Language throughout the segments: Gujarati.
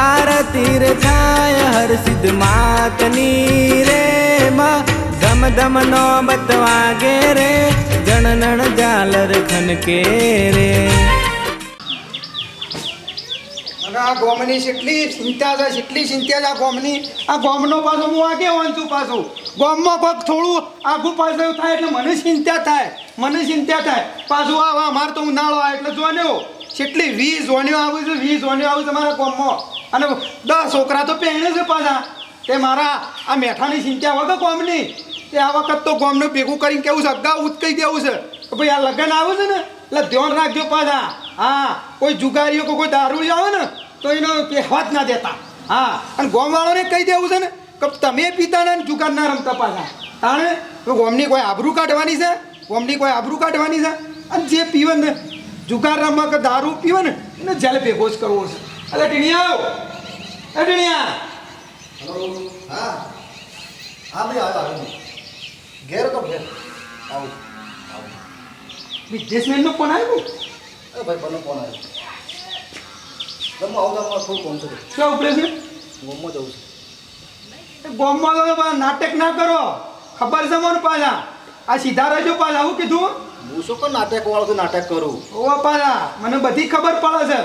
આરતી રે થાય, હર સિદ્ધ માતની રે માં. ધમ ધમ નો બતવાગે રે જણનણ જાલર ખનકે રે. આ ગોમની કેટલી ચિંતા છે કેટલી ચિંતા છે આ ગોમની. આ ગોમનો પાછો હું આ કે વાંચું પાછું? ગોમમાં પગ થોડું આઘું પાછું થાય એટલે મને ચિંતા થાય, મને ચિંતા થાય. પાછું આવા અમારે તો ઉનાળો આવે એટલે જોને કેટલી વીસ જોન્યો આવું છે વીસ જોન્યો આવું છે મારા ગોમમાં. અને દસ છોકરા તો પહેણે છે પાછા. તે મારા આ મેઠાની ચિંતા વગર ગોમની તે આ વખત તો ગોમનું ભેગું કરીને કેવું છે? અગાઉ ઉચકાઈ દેવું છે. કે ભાઈ, આ લગ્ન આવે છે ને, એટલે ધ્યાન રાખજો પાછા. હા, કોઈ જુગારીઓ કે કોઈ દારૂ આવે ને, તો એનો કહેવા જ ના દેતા. હા, અને ગોમવાળાને કહી દેવું છે ને, કે તમે પીતા ને જુગાર ના રમતા પાછા. તાણે? ગોમની કોઈ આબરૂ કાઢવાની છે? ગોમની કોઈ આબરૂ કાઢવાની છે? અને જે પીવે ને, જુગાર રમવા કે દારૂ પીવે ને, એને જેલ ભેગો જ કરવો છે. એટલે ટીણિયા આવો એ ટીણિયા! હા. હા ભાઈ આવ્યો આવ્યો ઘેર તો ઘેર. આવું બિઝનેસમેનનો ફોન આવ્યો? એ ભાઈ બનો ફોન આવ્યો. તમે આવું તમારે શું ફોન છે. શું ઉપરે છે? ગોમમાં જવું છે. એ ગોમમાં તો નાટક ના કરો. ખબર છે મને પાછા? આ સીધા રહેજો પાછા આવું કીધું? હું શું નાટક વાળો છું નાટક કરું. ઓ પાછા મને બધી ખબર પડે છે.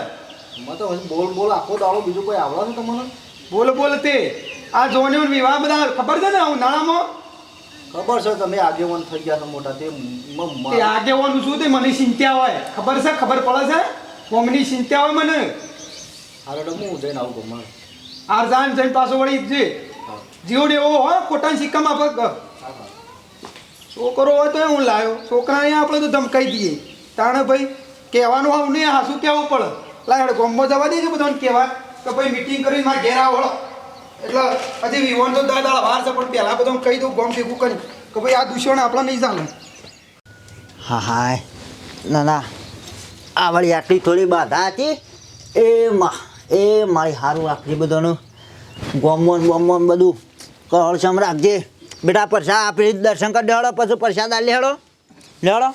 મને તો બોલ બોલ આખો દાડો બીજું કોઈ આવડે છે તમને? બોલ બોલ તે. આ જોને વિવાહ બધા ખબર છે ને હું નાણામાં? ખબર છે તમે આગેવાન થઈ ગયા છો મોટા તે તે આગેવાનું શું તે મને ચિંતા હોય. ખબર છે ખબર પડે છે? કોમની ચિંતા હોય મને. હારે તો હું જઈને આવું ગમમાં આર જાન જઈને પાછો વળી જે જીવડ એવો હોય ખોટા સિક્કામાં પગ છોકરો હોય તો હું લાવ્યો છોકરાને આપણે તો ધમકાઈ દઈએ. તાણે ભાઈ કહેવાનું આવું નહીં હાસું કહેવું પડે? લાડ ગોમમાં જવા દેજો બધાને કહેવા કે ભાઈ મિટિંગ કરી મારા ઘેર આવો એટલે હજી વિવાન તો દા દાડા વાર છે, પણ પહેલાં બધાને કહી દઉં, ગોમ ભેગું કરી કે ભાઈ આ દુશ્મન આપણા નહીં ચાલે. હા હાય ના ના. આ વળી આટલી થોડી બાધા હતી. એ મા, એ મારી સારું રાખજે બધાનું. ગોમોન બોમોન બધું. કળસમ રાખજે. બેટા, પ્રસાદ આપી દર્શન કરી દેવાડો પછી પ્રસાદ આ લેડો લેડો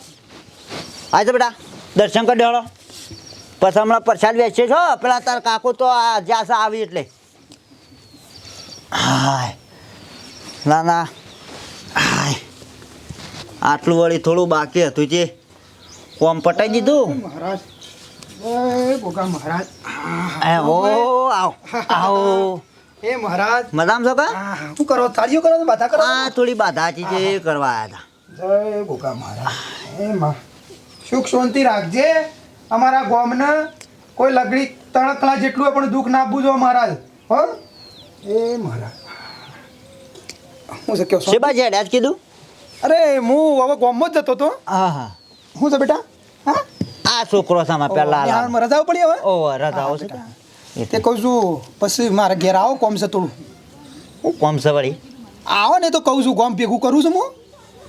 આ તો બેટા, દર્શન કરી દેવાડો પછી હમણાં પ્રસાદ વેચે છો? પેલા તાર કાકો તો આ જ્યાં આવી એટલે. હા ના ના હાય. આટલું વળી થોડું બાકી હતું જે. કોમ પટાઈ દીધું? મહારાજ. એ મહારાજ. ઓ આવ આવો. એ મહારાજ. મજામાં છો કા? શું કરો? તાળીઓ કરો છો? બધા કરો આ થોડી બાધા હતી જે કરવા આવ્યા જય ગોગા મહારાજ. એ માં સુખ શાંતિ રાખજે. અમારા ગોમને કોઈ લગડી તણકલા જેટલું પણ દુઃખ ના બુજો જો મહારાજ હો? એ મહારાજ. હું છે. હતા કયો શેબા છે જ કીધું? અરે હું હવે ગોમમાં જ જતો હતો. હા હા. હું છે બેટા? હા? આ છોકરો સામા પેલા બિહારમાં રજાઓ પડી હવે? ઓ રજાઓ છે તે. કહું છું પછી મારા ઘેર આવો કોમ છે થોડું. હું કોમ છે વળી? આવો ને તો કહું છું ગોમ ભેગું કરું છું હું.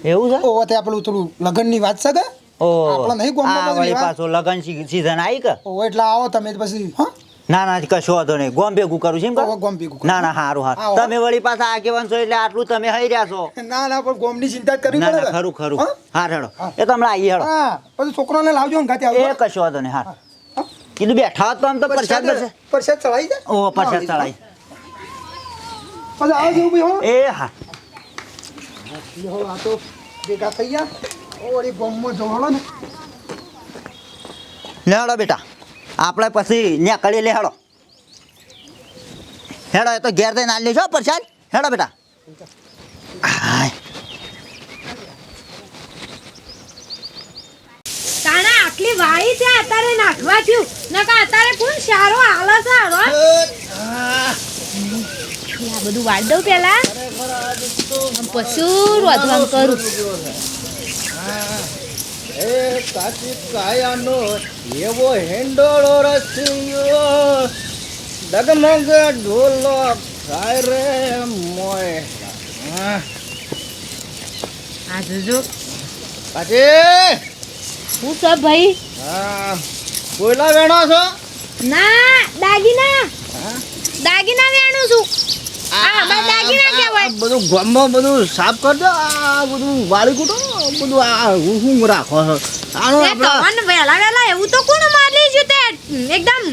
એવું છે? ઓ તે આપણું થોડું લગ્નની વાત છે કે? આપણો નહીં ગોમ આ વળી પાછો લગન સીઝન આવી કે? ઓ એટલે આવો તમે પછી હા? ના ના કશો વાંધો નહીં. ગોમ ભેગું કરું છું એમ ભેગું ના ના સારું હા તમે વળી પાછા આગેવાન છો એટલે આટલું તમે હઈ રહ્યા છો. ના ના પણ ગોમની ચિંતા કરવી પડે ના ખરું ખરું. હા? હેડો. એ તમને આવી હેડો. પછી છોકરાને લાવજો અંગાતે એ કશો વાંધો નહીં હા. કીધું બેઠા તો આમ તો પ્રસાદ પરસાદ ચડાઈ દે. ઓ પ્રસાદ ચડાઈ પછી આવો જેવું એ હા. આ તો ભેગા થઈ ગયા. ઓ વળી ગોમમાં જવાડો ને. લેહાડો બેટા. આપણે પછી ન્યા કરી લે હેડો હેડો એ તો ઘેર થઈને આલી છો પરસાદ. હેડો બેટા. તાણા આટલી વાળી છે અત્યારે નાખવા થયું. નકા અત્યારે કોણ સારો આલો છે આ બધું વાળ દઉં પેલા. પશુ પછી રોધવાનું કરું. કાચી કાયાનો એવો હેંડોળો રસ્યો. ડગમગ ઢોલો ખાય રે મોય. આ જોજો. કાચી શું છે ભાઈ? હા. કોયલા વેણો છો? ના દાગીના. દાગીના વેણું છું. આ દાગીના કહેવાય. બધું ગામમાં બધું સાફ કરજો. આ બધું વાળી કૂટો. બધું આ હું રાખો છો આનો આપણા તમને વહેલા વહેલા એવું તો કોણ મારી છે તે? એકદમ.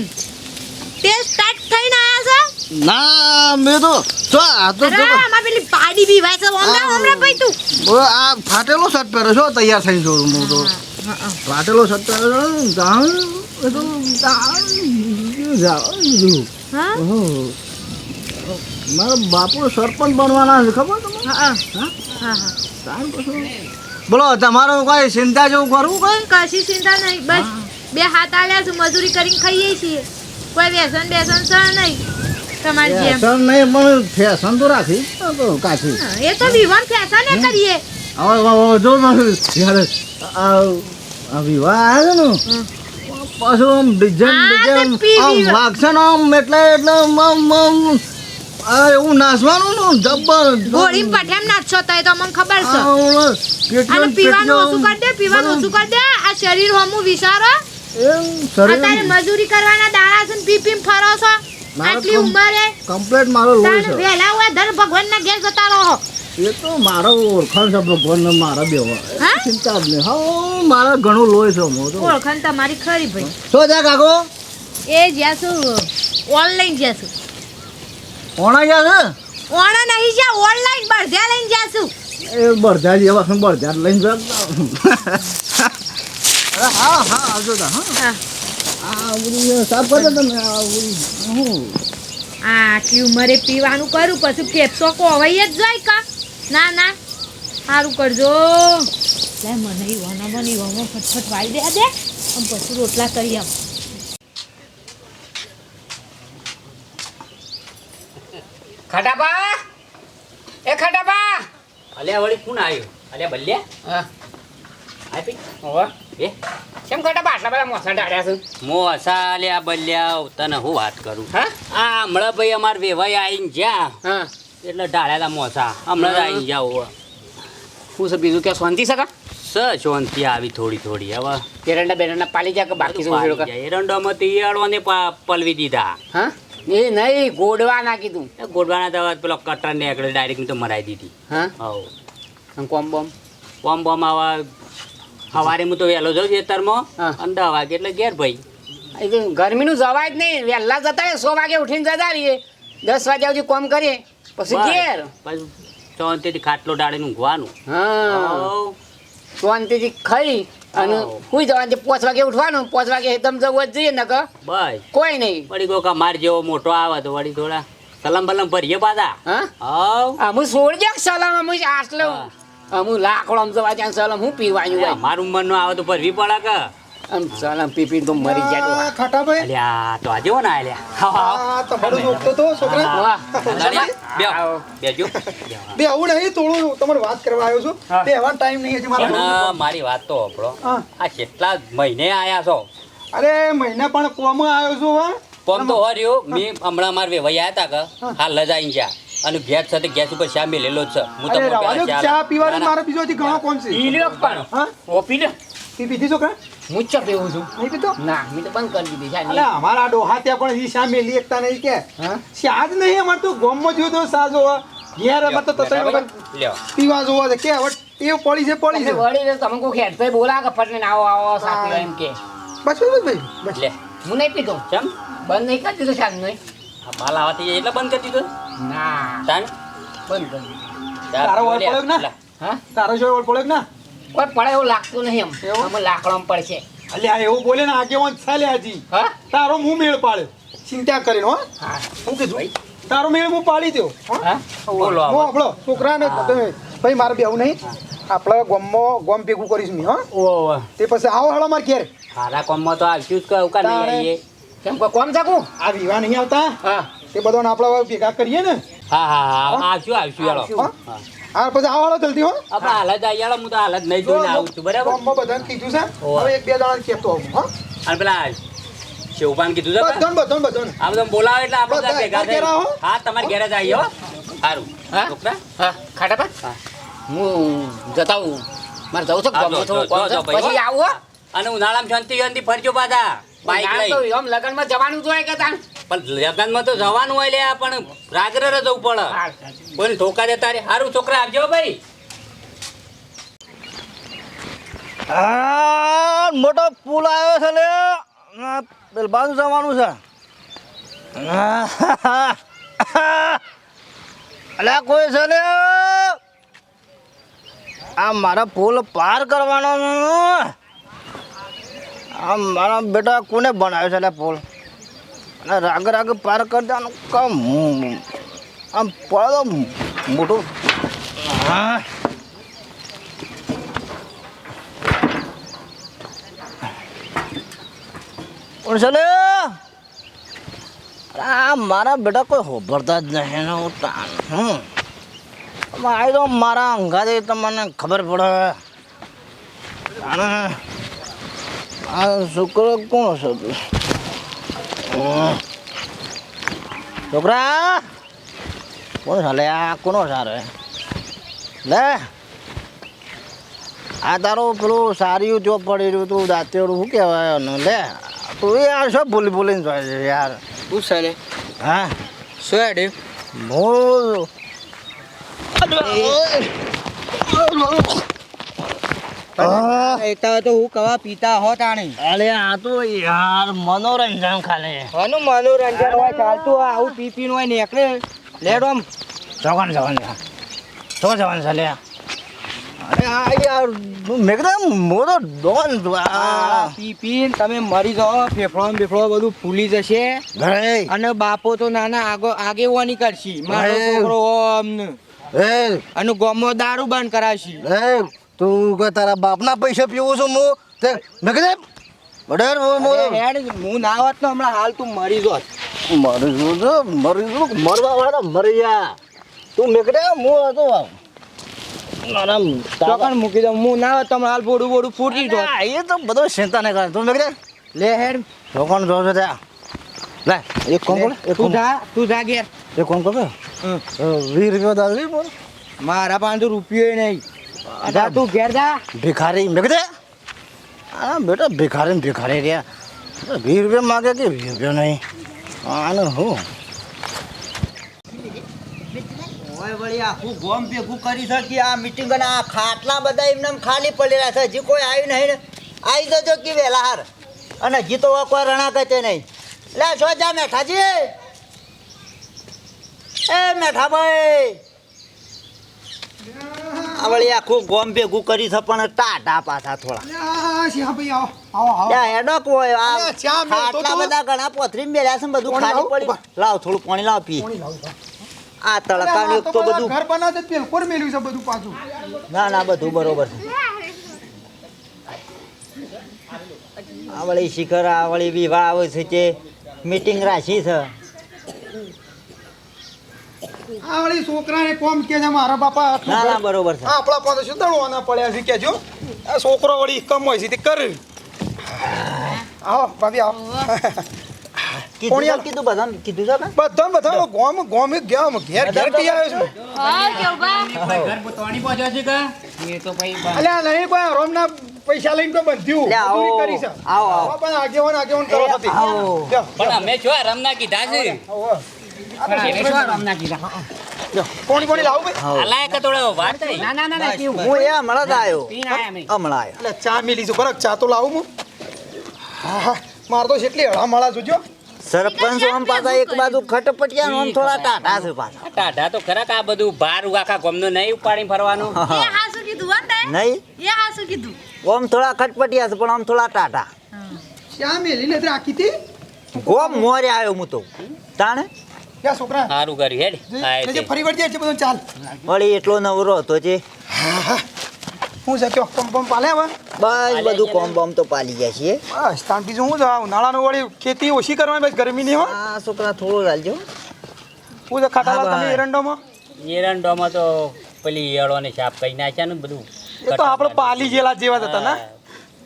તે સ્ટાર્ટ થઈને આયા ના મે તો જો આ તો જો આમાં પેલી પાડી બી વાય છે ઓમરા ઓમરા ભાઈ તું. આ ફાટેલો શર્ટ પહેરો છો તૈયાર થઈ જોઉં હું તો. ફાટેલો શર્ટ પહેરો છો જાણ એ તો જાણ હા. મારા બાપુ સરપંચ બનવાના છે ખબર તમને? હા હા. હા? તાર કશું બોલો તમારો કોઈ ચિંતા જેવું કરવું કઈ? કશી ચિંતા નહીં બસ બે હાથ આલ્યા છે મજૂરી કરીને ખાઈએ છીએ. કોઈ વ્યસન બેસન છે નહીં તમારી જેમ. ફેશન નહીં પણ ફેશન તો રાખી. કાચી. એ તો વિવાહ ફેશન એ કરીએ. હવે હવે જો જ્યારે આ આ વિવાહ આવ્યો ને. પાછું ડિઝાઇન ડિઝાઇન આમ વાગશે ને આમ એટલે આ એવું નાચવાનું નું? જબ્બર. ગોળી પઠેમ નાચશો તો એ તો મને ખબર છે. અને પીવાનું ઓછું કર દે પીવાનું ઓછું કર દે. આ શરીર હોમું વિચારો અત્યારે મજૂરી કરવાના દાડા છે ને પી પી ફરો છો. આટલી ઉંમરે. કમ્પ્લીટ મારો લોહી છે. વેલા હોય ધન ભગવાનના ઘેર જતા રહો. એ તો મારો ઓળખાણ છે ભગવાન ને મારા બેવા? ચિંતા જ નહીં. હા મારા ઘણું લોહી છે હું તો ઓળખાણ તમારી ખરી ભાઈ. શું જા કાકો? એ જ્યાં છું ઓનલાઈન જ્યાં છું ઓણા ગયા ઓણા નહીં જા ઓનલાઈન બળધ્યા લઈને છું છે. એ બળધા જેવા છે બળધા લઈને જા અરે હા હા આવજો તા હા. આ બધું સાફ કરજો તમે આ હું? આ આટલી ઉંમરે પીવાનું કરું પછી ફેફસો કોવાઈ જ જાય કા? ના ના. સારું કરજો. લે મને વનો મને ઈવાનો ફટફટ વાળી દે દે. આમ પછી રોટલા કરી આમ. ખટાપા એ ખાટાપા અલ્યા વળી કોણ આવ્યું? અલ્યા બલ્યા? હા. આપી ઓવા એ? કેમ ખાટાપા આટલા બધા મોસા ડાળ્યા છે? મોસા અલ્યા બલ્યા તને હું વાત કરું? હા? આ હમણાં ભાઈ અમાર વેવાઈ આવીને જ્યાં હા. એટલે ઢાળેલા મોસા. હમણાં જ જાઓ હું છે બીજું કે શાંતિ સકા સ શાંતિ આવી થોડી થોડી હવે. એરંડા બેરંડા પાલી જાય કે બાકી. એરંડોમાં તો ઈયળોને પ- પલવી દીધા. હા? એ નહીં ગોડવા ના કીધું ગોડવાના દવા પેલો કટર ને એકડે ડાયરેક્ટ તો મરાઈ દીધી. હા? હવ. કોમ બોમ? કોમ બોમ આવા સવારે હું તો વહેલો જાઉં ખેતરમાં દસ વાગે એટલે ઘેર ભાઈ. ગરમીનું જવાય જ નહીં. વહેલા જતા સો વાગે ઉઠીને જતા રહીએ. દસ વાગે સુધી કોમ કરીએ પછી. ઘેર. પછી શાંતિથી ખાટલો ડાળીને ઊંઘવાનું. હા. શાંતિથી ખાઈ અને હું જવાનું પાંચ વાગે ઉઠવાનું પાંચ વાગે એકદમ જવું જ જોઈએ ને બસ. કોઈ નહીં. વળી ગોકા માર જેવો મોટો આવે તો વળી થોડા સલામ બલમ ભરીએ પાછા. હા? હું છોડ છોડજે સલામ? અમુ આટલો. હું. લાકડો જવા ત્યાં સલામ. હું પીવાનું મારું મન નો આવે તો ભરવી પડે કે. આમ સલામ પી પી તો મરી જાય ખાટા ભાઈ અલ્યા તો આજે હો ને હા આ તમારું જોગતો તો છોકરા. વાહ બેહો, બેજો. બે આવું નહીં થોડું તમારે વાત કરવા આવ્યો છું. હા. બે એવા ટાઈમ નહીં હજી મારો મારી વાત તો આપણો આ કેટલા મહિને આયા છો? અરે મહિના પણ કોમ આવ્યો છું હા. કોમ તો હર્યો મેં હમણાં માર વેવાઈ આયા તા કે હાલ લજાઈ જા અને ગેસ સાથે ગેસ ઉપર શા મેલેલો જ છે. હું તમને ચા પીવાનો. મારો બીજો હજી ઘણો કોણ છે. પી લ્યો પણ. હા? ઓ પી લે પી પીધી છોકરા? હું જ પીવું છું. નહીં પીતો ના મેં તો બંધ કરી દીધી છે અલે અમારા ડોહા ત્યાં પણ શા મેલી એકતા નહીં કે. સાજ નહીં અમારે તો ગોમમાં જોયું તો સાજો ઘેર અમારે તો તસડી વગર પીવા જોવા છે. કે હવે ટેવ પડી છે પડી છે. વળી તો તમે કોઈ હેડ બોલા કે ફટને આવો આવો સાથે એમ કે. બસ બસ ભાઈ બસ. લે હું નહીં પીતો કેમ બંધ નહીં કરી દીધું શાક નહીં. માલ આવતી એટલે બંધ કરી દીધું? ના. તાન? બંધ કરી દીધું. તારો વળ પડ્યો ના? હા? તારો જો વળ પડ્યો ના? કોઈ પડે એવું લાગતું નહીં એમ. એવું? અમે લાકડામાં પડશે. આ એવું બોલે ને આગેવાન ચાલે હજી હા? તારો હું મેળ પાડે? ચિંતા કરીને હો. હા. હું કીધું તારો મેળ હું પાડી દઉં. હા? બોલો હું આપણો છોકરાને તમે ભાઈ મારે બેવું નહીં. આપણે ગોમો ગોમ ભેગું કરીશ મેં હો. ઓહો તે પછી આવો હાલો મારે ઘેર. હારા કોમમાં તો આવશું જ કે નહીં તારે- આવીએ. કેમ કોઈ કોમ શકું આ વિવાહ નહીં આવતા? હા. તે બધાને આપણે ભેગા કરીએ ને. હા હા આવશું આવશું હો? હા પછી આવો હાલો જલ્દી હો. આપણે હાલ જ આયા હું તો હાલ જ નહીં જોઈને આવું છું બરાબર? ગોમમાં બધાને કીધું છે. હવે એક બે દાડા કેતો આવું હો. અને પેલા શિવપાન કીધું છે બધાને બધાને બધાને. આ બધા બોલાવે એટલે આપણે બધા ભેગા થઈ હા. તમારે ઘેર જ આવી હો. સારું. હા? છોકરા હા ખાટા પર? હું. જતાવું મારે જવું છે ગમો છે. પછી. આવું અને ઉનાળામાં શાંતિ શાંતિ ફરજો પાછા. બાઈક લઈ. તો આમ લગનમાં જવાનું જોઈએ કે તાન પણ લગ્નમાં તો જવાનું હોય લે પણ રાગરે જવું પડે. કોઈ ધોકા દેતા રે સારું છોકરા આવજો ભાઈ. આ મોટો પુલ આવ્યો છે લે પેલ બાજુ જવાનું છે. અલે અલ્યા કોઈ છે ને આ મારા પુલ પાર કરવાનો છે. આ મારા બેટા કોને બનાવ્યો છે એટલે પુલ? અને રાગ રાગ પાર કરી દેવાનું કામ આમ પડો મોટું. હા. કોણ છે લે આ મારા બેટા કોઈ હોભરતા જ નહીં ને હું હું આવી તો મારા અંગાથી તમને ખબર પડે. આ છોકરો કોણ છે તું? છોકરા કોણ ચાલે આ કોનો સારો લે આ તારું પેલું સારું જો પડી રહ્યું તું દાંતેડું શું કહેવાય લે તું યાર શું ભૂલી ભૂલીને જાય છે યાર? શું છે હા? શું હેડે મોર એકતા તો હું કવા પીતા હો તાણી? અરે આ તો યાર મનોરંજન ખાલી. મનોરંજન હોય ચાલતું આવું પી પીને હોય નીકળે. લેડો આમ જવાન જવાન તો જવાન છે લે. અરે આ યાર મેં કીધું ડોન છું. આ. આ પી પીને તમે મરી જાઓ ફેફડો બેફડો બધું ફૂલી જશે. ઘરે. અને બાપો તો નાના આગો આગેવાની કરશી. મારો. છોકરો અને ગોમો દારૂ બંધ કરાશી એ તું કોઈ તારા બાપના પૈસા પીવું છું હું તે મેં કીધું બડર હું ના હોત તો હમણાં હાલ તું મરી જોત. મરી જો મરી જો મરવા વાળા તો મરી જા. તું મેકડે હું હતો મારા ચોકન મૂકી દઉં. હું ના હોત હાલ બોડું બોડું ફૂટી જો એ તો બધો ચિંતા નહીં કરે. તું મેકડે લે હેડ. છોકરાને જો છો ત્યાં. લે એક કોણ બોલે એક તું જા તું જા ઘેર. એક કોણ કહે હમ. વીસ રૂપિયા દાદી બોલ. મારા પાંચ રૂપિયો નહીં. જા તું ઘેર જા. ભિખારી મેં કીધું આ બેટા ભિખારી ને ભિખારી રહ્યા. વીસ રૂપિયા માગે કે વીસ રૂપિયા નહીં? આને હું. ગોમ ભેગું કરી શકી આ મીટિંગ અને આ ખાટલા બધા એમને ખાલી પડેલા છે. હજી કોઈ આવ્યું નહીં ને. આવી જજો કે વહેલા હાર. અને હજી તો કોઈ રણા નહીં. લે છો જા મેઠાજી. એ મેઠાભાઈ. આ વળી આખું ગોમ ભેગું કરી છે પણ ટાટા પાછા થોડા. આ શિયા ભાઈ આવો આવો આવો. ત્યાં હેડો કોઈ આ અલ્યા, ચા મેલતો ખાટલા તો. બધા ઘણા પોથરી મેળ્યા છે બધું ખાલી પડી. લાવ થોડું પાણી લાવ પી? આ તડકાનું તો બધું ઘર બનાવે છે પેલકોર મેળ્યું છે બધું પાછું? ના ના બધું બરોબર છે. આવળી શિખર આવળી વિવાહ આવે છે કે મીટિંગ રાખી છે. આ છોકરાને કોમ કે છે મારા બાપા ના ના બરોબર છે આપણા પાસે શું દડવાના પડ્યા છે કેજો આ છોકરો વળી કમ છે તે કરે આવો ભાભી આવો કીધું કોણ છે, યાર? કીધું બધા કીધું છે કાં? બધા બધા ગોમ ગોમ ગયા ઘેર ઘેર કી આવ્યો છું એ તો પછી અલ્યા નહીં કોઈ રોમના પૈસા લઈને તો બંધ્યું આવો. કરી છે આવો, આવો. આવો પણ આગેવાન આગેવાન કરો છો તે. આવો. પણ અમે શું રમના કીધા છે. કોણી ટાટા આ બધું ભાર આખા ગમનું નહીં ઉપાડી ફરવાનું નહીં આમ થોડા ખટપટિયા છે પણ આમ થોડા ટાટા નથી રાખી હતી ગોમ મોરે આવ્યો હું તો તાણે ક્યાં છોકરા. સારું કર્યું હેડ. આય તે. ફરી વળજે છે બધું ચાલ. વળી એટલો નવરો હતો છે હું છે કે કોમ કોમ પાલે હવે? બસ બધું કોમ બોમ તો પાલી ગયા છીએ. બસ તાંતી જો હું જા ઉનાળાનું વળી ખેતી ઓછી કરવાની બસ ગરમી નહીં હો. આ છોકરા થોડું ચાલજો હું તો હા, તમે. એરંડોમાં? એરંડોમાં તો પેલી ઈયળોને સાપ કરી નાખ્યા ને બધું. એ તો આપણે પાલી જેલા જેવા હતા ને.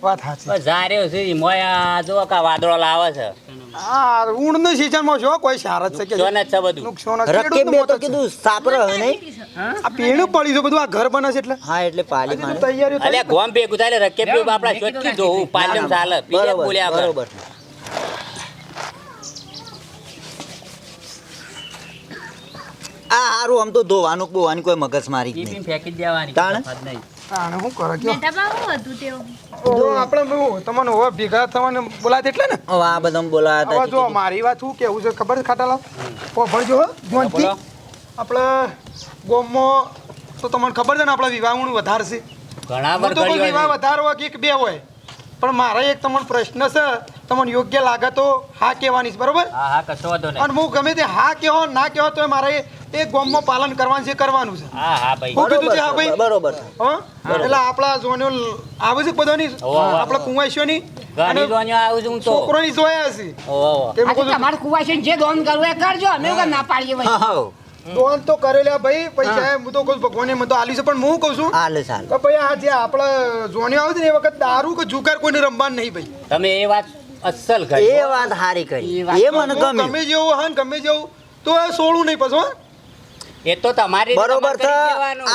વાત સાચી. બસ જારે છે મોયા જો કા વાદળો લાવે છે. આ ઊંડની સિઝનમાં કોઈ સાર જ છે કે જોને જ છે બધું નુકસાન જ. રકે ખેડૂતનું બે મોત તો જ છે. કીધું સાપર હવે નહીં આ પેણું પડ્યું છે બધું આ ઘર બને છે એટલે હા એટલે પાલી હજી તો મારે તૈયારીઓ થઈ અલ્યા ગોમ ભેગું થાય એટલે રકે પીવું આપણા શોધથી જોવું પાલમ ચાલે બીજે બરોબર બોલ્યા વગર. બરોબર આ હારું આમ તો ધોવાનું બોવાની કોઈ મગજ મારી જ નહીં ફેંકી જ દેવાની તાણે? તફાત નહીં. આને શું કરે કયો મેટામાં હતું તેઓ ઓ, આપણે બહુ તમને હવે ભેગા થવાને બોલાય એટલે ને? હવે આ બધા બોલાયા હતા જો મારી વાત શું કેવું છે ખબર છે ખાટાલાલ ઓ ભણજો હો આપણે ગોમમાં તો તમને ખબર છે ને આપણે વિવાહનું વધારે છે. ઘણા કોઈ વિવાહ. વધારે હોય કે એક બે હોય. પણ મારે એક તમને પ્રશ્ન છે તમને યોગ્ય લાગે તો હા કહેવાની છે બરોબર? હા હા કશો વાંધો નહીં. અને હું ગમે તે હા કહેવો ના કહેવો તો મારે એ ગોમમાં પાલન કરવાનું છે કરવાનું છે. હા હા ભાઈ. હું કીધું છે હા ભાઈ? બરોબર હા? એટલે આપણા જોનો આવે છે બધાની. આપણા કુંવાઈશોની અને ઘણી જોણીઓ આવું છું તો. છોકરોની જોયા છે ઓહો, ઓહો. તે આજે મુકું છું, તમારે કુવાશી જે દોન કરવું એ કરજો. અમે એવું ના પાડીએ ભાઈ. હા દોન તો કરેલા ભાઈ પૈસા હું. તો કહું ભગવાને મને તો આલ્યું છે પણ હું કહું છું હાલે ચાલે કે ભાઈ આ જે આપણે જોણીઓ આવે છે ને એ વખત દારૂ કે જુગાર કોઈને રમવાનું નહીં ભાઈ. તમે એ વાત અસલ કરી. એ વાત હારી કરી. એ મને જેવું હા ગમે જેવું તો એ સોળું નહીં પછી હો. એ તો તમારી બરોબર.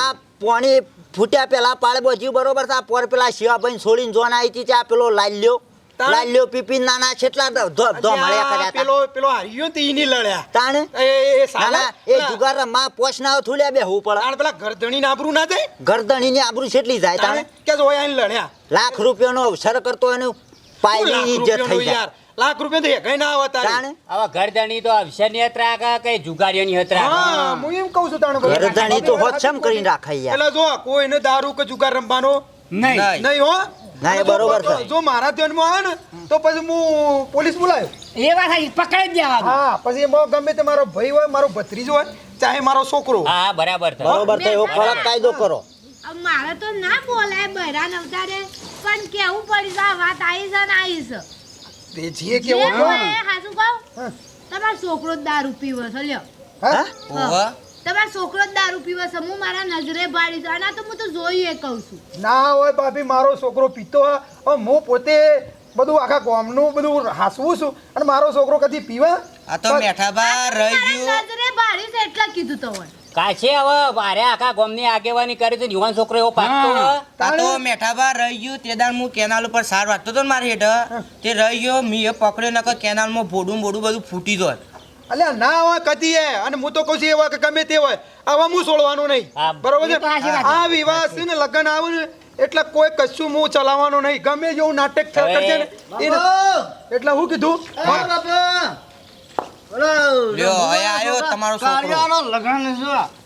આ પોણી ફૂટ્યા પેલા પાળબો જીવ બરોબર થા પોર પેલા શિવાભાઈ છોડીને જોન આવી હતી ત્યાં પેલો લાલ્યો. લાલ્યો પીપી નાના છેટલા ધો મળ્યા કર્યા પેલો પેલો હાર્યો તે ઈની લડ્યા. તાણે? એ એ સાલા? એ જુગારમાં પોસ ના થોડ્યા બે હું પડે. પેલા ગરદણી આબરૂ ના જાય ગરદણી ની આબરૂ છેટલી જાય તાણે? કે જોયા એને લડ્યા. લાખ રૂપિયાનો અવસર કરતો એનું શું પાયની ઇજ્જત થઈ જાય. લાખ રૂપિયા તો એકાઈ ના આવે તારે તાણે આવા ઘરધણી તો અવસરની હતરા કે કઈ જુગારીઓની હતરા હા હું એમ કહું છું તાણે. ગરદણી તો હોચમ કરીને રાખાય યાર? એટલે જો કોઈને દારૂ કે જુગાર રમવાનો? નહીં. નહીં. હો. ના, એ બરોબર છે. જો મારા ધ્યાનમાં આવે ને તો પછી હું પોલીસ બોલાયો. એ વાત પકડી જ હા પછી એમાં ગમે તે મારો ભાઈ હોય મારો ભત્રીજો હોય ચાહે મારો છોકરો હા બરાબર છે. બરોબર તો એવો કડક કાયદો કરો. મારે તો ના બોલાય બહેરાન અવતારે. પણ કેવું પડી આ વાત આવી છે ને આવી છે. જે કેવો એ હાચું કહું? હા. છોકરો દારૂ પીવો છે લ્યો. હા? ઓવા તમારો છોકરો દારૂ પીવો છે હું મારા નજરે પાડીશ આના અને તો હું તો જોઈએ કહું છું. ના હોય ભાભી મારો છોકરો પીતો હું પોતે બધું આખા ગામનું બધું હાસવું છું અને મારો છોકરો કદી પીવા? આ તો મેઠાબા રહી ગયું. નજરે પાડીશ એટલે કીધું તો હોય. કાશે હવે મારે આખા ગામની આગેવાની કરી તો યુવાન છોકરો એવો પાકતો. આ તો મેઠાબા રહી ગયું તે દાન હું કેનાલ ઉપર સાર વાંચતો તો ને મારે હેઠ તે રહી ગયો મી એ પકડ્યો નકર કેનાલમાં ભોડું બોડું બધું ફૂટી જાય અલે ના હોય કદી એ. અને હું તો કહું છું એવા કે ગમે તે હોય. આવા હું છોડવાનું નહીં. બરોબર છે? તો. આ વિવાહ છે ને લગ્ન આવું ને એટલે કોઈ કશું હું ચલાવવાનું નહીં. ગમે જેવું નાટક થાય કરશે ને એટલે હું કીધું લ્યો હવે આવ્યો તમારો છોકરો. લગન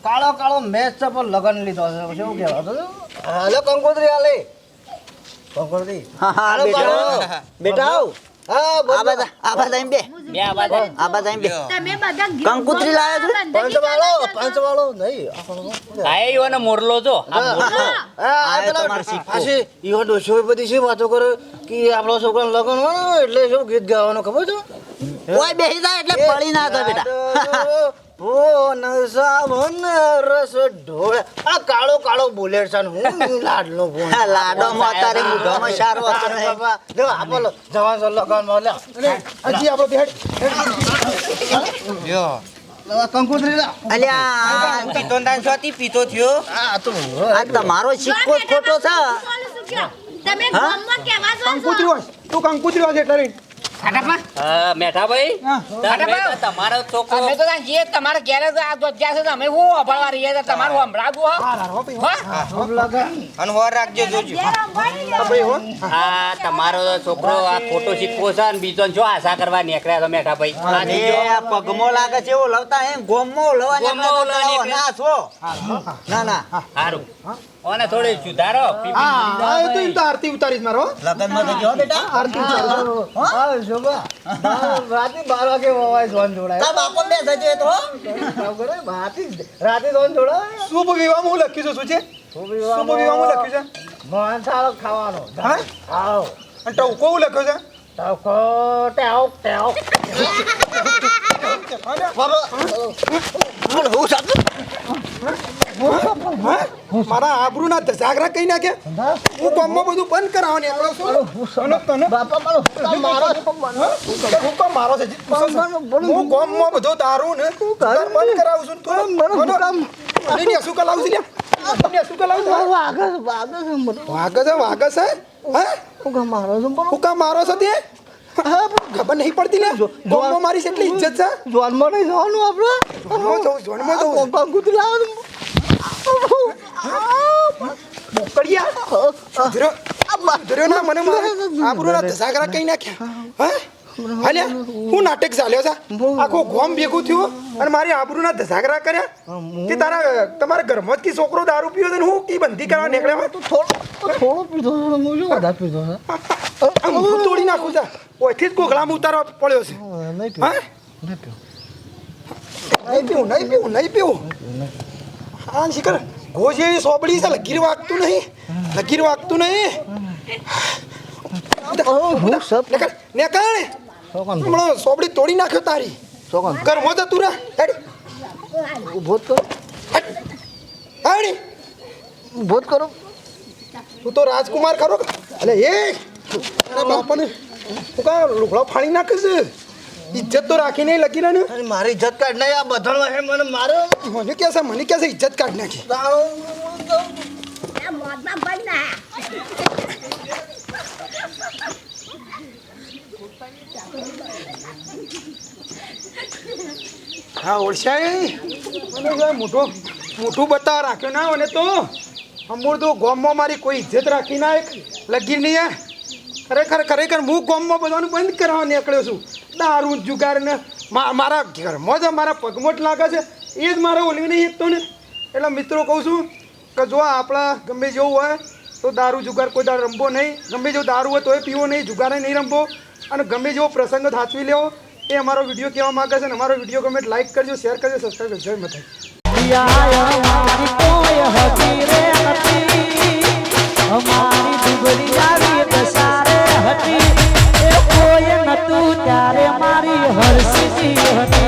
કાળો કાળો મેચ છે પણ લગન લીધો છે. શું કહેવાય હાલો કંકોત્રી હાલે કંકોત્રી? હા હા બેટા બેટા આવ. છો? મોરલો જો. આ મોરલો. આ તમારો સિક્કો. ઈવો ડોશો બધી શી વાતો કરે કે આપણો છોકરાનો લગન હોય એટલે શું ગીત ગાવાનું ખબર છે? બેસી જાય એટલે પડી ના થાય બેટા. ભુવન સાવન રસ ઢોળે. આ કાળો કાળો બુલેટ છે ને હું લાડનો ફોન હા, લાડોમાં અત્યારે મૂઢામાં સારો ને. બાપા, જો આપો જવાન છે લગનમાં લે હજી આપણો બેડ લ્યો. કંકુતરી લા અલ્યા પીતો ને તાન શોથી પીતો થયો. આ તો આ તમારો સિક્કો ખોટો છે. તું કંકુતરી હોય એટલે હા, મેઠાભાઈ? તમારો છોકરો. અમે તો ત્યાં તમારે ઘેર જ આ જ્યાં છે તમે હું અભળવા રહીએ છીએ? તમારું સંભળાવવું હો. હા, લારો ભાઈ, હો. હા? અને હોર રાખજો જોજો. ઘેર અંબાડી હા, ભાઈ, હો. આ તમારો છોકરો આ ખોટો શીખવો છે ને બીજો શું આશા કરવા નીકળ્યા તો મેઠાભાઈ? આ આ પગમો લાગે છે એવો લવતા એમ ગોમો લવા. ના છો. ના ના. સારું ઓને થોડી સુધારો હા એ તો એમ તો આરતી ઉતારીશ મારો લગનમાં તો જો બેટા. આરતી ઉતારો હા. શોભા. રાતે બાર વાગે વવાય જોન જોડાય. તા બાપો બે થજે તો રાતે રાતે જોન જોડાય. શુભ વિવાહ હું લખી છે શું છે? શુભ હું લખ્યું છે? મોહન થાળ ખાવાનો. હા? આવો. અને ટવકો હું લખ્યો છે? ટવકો ટેવ ટેવ મારા આબરૂના ધસાગરા કઈ નાખે હું ગામમાં બધું બંધ કરાવવાની શું અને તને? બાપા મારો મારો હું? કામ મારો છે. હું ગામમાં બધું તારું ને બંધ કરાવું છું તું મને મને શું કલાવું છે મને શું કલાવું છે? વાગે છે વાગે છે વાગે છે હે? હું હે મારો છું હું કામ મારો છે તે? ખબર નહીં પડતી લે ગામમાં મારી એટલી ઇજ્જત છે જોનમાં નહીં જવાનું આપણે જોનમાં જવું જોનમાં જવું કંકુતરી લાવો મને સુધર્યો સુધર્યો ના મને મારે આબરૂના ધસાગરા કઈ નાખ્યા હે હાલ્યા હું નાટક ચાલ્યો છે? આખો ગોમ ભેગું થયું અને મારી આબરૂના ધસાગરા કર્યા? તે તારા તમારા ઘરમાં કી છોકરો દારૂ પીયો છે હું કી બંધી કરવા નીકળ્યા થોડો પીધો હું શું વધારે પીધો છે? હું તોડી નાખું છે. ઓયથી જ કોકલામ ઉતારવા પડ્યો છે. નહીં પીવું. નહીં પીવું. નહીં પીવું હા શિખર ગોજે સોબડી છે લગીર વાગતું નહીં. લગીર વાગતું નહીં. નેકળ નેકળ. હમણાં સોબડી તોડી નાખ્યો તારી. શોકન ઘરમાં જતું રહે. હેડી. ઊભો કરો. હેડી. ઊભો કરો. તું તો રાજકુમાર ખરો? અલે એ! અરે બાપાને તું કા લુગડો ફાડી નાખે છે? ઇજ્જત તો રાખી નહીં લખી ને મારે મારી ઇજ્જત કાઢ નહીં આ બધા હે મને મારો. મને કે છે? મને કે છે ઇજ્જત કાઢ નાખી? હા ઓળશાઈ મને મોટો મોટું બતાવ રાખ્યો ના મને તો અમૂળ તો ગોમમાં મારી કોઈ ઇજ્જત રાખી ના એક લગી નહીં ખરેખર ખરેખર હું ગોમમાં બધાનું બંધ કરવા નીકળ્યો છું. દારૂ જુગાર ને મારા ઘરમાં જ મારા પગમોટ લાગે છે. એ જ મારે નહીં એકતો ને. એટલે મિત્રો કહું છું કે જો આપણા ગમે જેવું હોય તો દારૂ જુગાર કોઈ દારૂ રમવો નહીં. ગમે જેવું દારૂ હોય તોય પીવો નહીં, જુગારે નહીં રમવો. અને ગમે જેવો પ્રસંગ સાચવી લેવો એ અમારો વીડિયો કહેવા માંગે છે અને અમારો વીડિયો ગમે લાઈક કરજો શેર કરજો સબસ્ક્રાઈબ કરજો. મથાઈ અમારી ત્યારે મારી હરસી હતી.